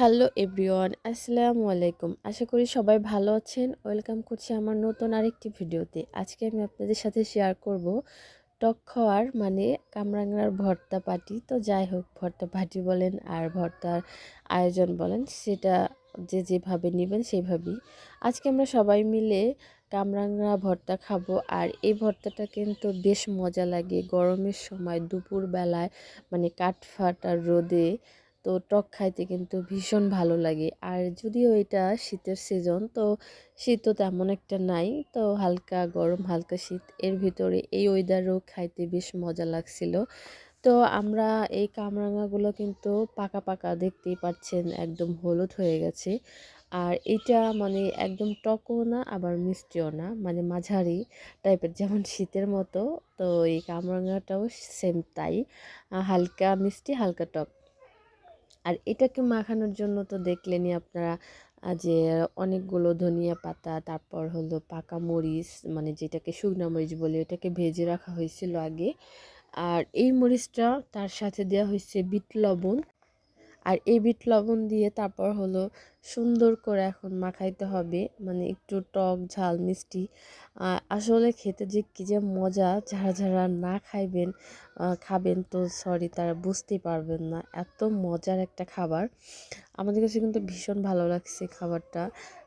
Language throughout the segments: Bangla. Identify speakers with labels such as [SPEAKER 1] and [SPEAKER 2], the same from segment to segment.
[SPEAKER 1] হ্যালো এভরিওয়ান, আসসালামু আলাইকুম। আশা করি সবাই ভালো আছেন। ওয়েলকাম করছি আমার নতুন আরেকটি ভিডিওতে। আজকে আমি আপনাদের সাথে শেয়ার করব টক খাওয়ার মানে কামরাঙ্গার ভর্তা পাটি। তো যাই হোক, ভর্তা পাটি বলেন আর ভর্তার আয়োজন বলেন, সেটা যে যেভাবে নেবেন সেভাবেই। আজকে আমরা সবাই মিলে কামরাঙ্গা ভর্তা খাব। আর এই ভর্তাটা কিন্তু বেশ মজা লাগে। গরমের সময় দুপুর বেলায় মানে কাঠফাটার রোদে তো টক খাইতে কিন্তু ভীষণ ভালো লাগে। আর যদিও এটা শীতের সিজন তো শীত তো তেমন একটা নাই, তো হালকা গরম, হালকা শীত, এর ভিতরে এই ওয়েদারও খাইতে বেশ মজা লাগছিল। তো আমরা এই কামরাঙাগুলো কিন্তু পাকা পাকা দেখতেই পাচ্ছেন, একদম হলুদ হয়ে গেছে। আর এটা মানে একদম টকও না, আবার মিষ্টিও না মানে মাঝারি টাইপের যেমন শীতের মতো। তো এই কামরাঙাটাও সেম তাই। হালকা মিষ্টি, হালকা টক। আর এটাকে মাখানোর জন্য তো দেখলেনই আপনারা যে অনেকগুলো ধনিয়া পাতা, তারপর হলো পাকা মরিচ মানে যেটাকে শুকনো মরিচ বলে এটাকে ভেজে রাখা হয়েছিল আগে। আর এই মরিচটা তার সাথে দেওয়া হয়েছে বিট লবণ। আর এই বিট লবণ দিয়ে তারপর হলো সুন্দর করে এখন মাখাইতে হবে। মানে একটু টক, ঝাল, মিষ্টি। আসলে খেতে যে কী যে মজা, যারা যারা না খাইবেন খাবেন তো সরি তারা বুঝতেই পারবেন না। এত মজার একটা খাবার। আমাদের কাছে কিন্তু ভীষণ ভালো লাগছে খাবারটা।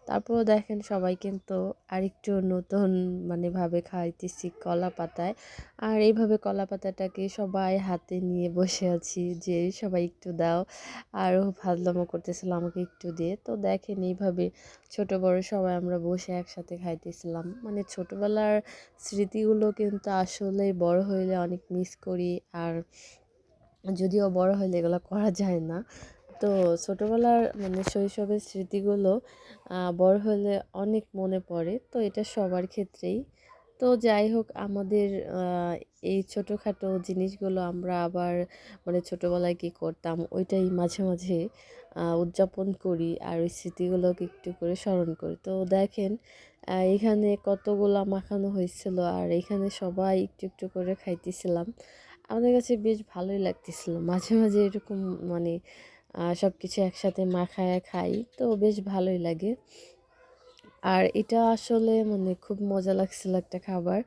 [SPEAKER 1] তারপরও দেখেন সবাই কিন্তু আরেকটু নতুন মানে ভাবে খাইতেছি কলা পাতায়। আর এইভাবে কলা পাতাটাকে সবাই হাতে নিয়ে বসে আছি যে, সবাই একটু দাও। আরও ভাদলামো করতেছিল আমাকে একটু দিয়ে। তো দেখেন এইভাবে ছোট বড় সবাই আমরা বসে একসাথে খাইতেছিলাম। মানে ছোটোবেলার স্মৃতিগুলো কিন্তু আসলে বড় হইলে অনেক মিস করি। আর যদিও বড় হইলে এগুলো করা যায় না তো ছোটোবেলার মানে শৈশবের স্মৃতিগুলো বড় হলে অনেক মনে পড়ে, তো এটা সবার ক্ষেত্রেই। তো যাই হোক, আমাদের এই ছোটোখাটো জিনিসগুলো আমরা আবার মানে ছোটোবেলায় কী করতাম, ওইটাই মাঝে মাঝে উদযাপন করি আর ওই স্মৃতিগুলোকে একটু করে স্মরণ করি। তো দেখেন এখানে কতগুলো মাখানো হয়েছিল আর এখানে সবাই একটু একটু করে খাইতেছিলাম। আমাদের কাছে বেশ ভালোই লাগতেছিল। মাঝে মাঝে এরকম মানে সব কিছু একসাথে মাখায় খাই, তো বেশ ভালোই লাগে। আর এটা আসলে মানে খুব মজা লাগছিল একটা খাবার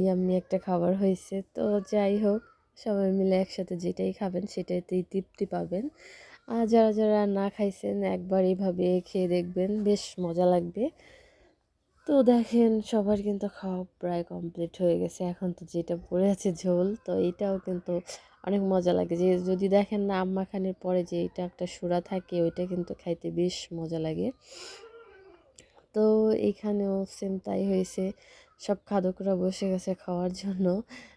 [SPEAKER 1] ইয়াম্মি একটা খাবার হয়েছে। তো যাই হোক, সবাই মিলে একসাথে যেটাই খাবেন সেটাইতেই তৃপ্তি পাবেন। আর যারা যারা না খাইছেন একবার এইভাবে খেয়ে দেখবেন, বেশ মজা লাগবে। তো দেখেন, সবার কিন্তু খাওয়া প্রায় কমপ্লিট হয়ে গেছে। এখন তো যেটা পড়ে আছে ঝোল, তো এটাও কিন্তু অনেক মজা লাগে। যে যদি দেখেন না আম্মা খানের পরে যে এটা একটা সুরা থাকে, ওইটা কিন্তু খাইতে বেশ মজা লাগে। তো এইখানেও সেম তাই হয়েছে। সব খাদকরা বসে গেছে খাওয়ার জন্য।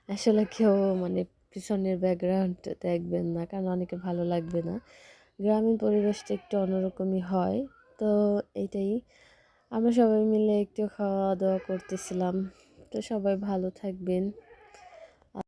[SPEAKER 1] আসলে কেউ মানে পিছনের ব্যাকগ্রাউন্ড দেখবেন না, কারণ অনেকে ভালো লাগবে না। গ্রামীণ পরিবেশটা একটু অন্যরকমই হয়। তো এইটাই আমরা সবাই মিলে একটু খাওয়া দাওয়া করতেছিলাম। তো সবাই ভালো থাকবেন।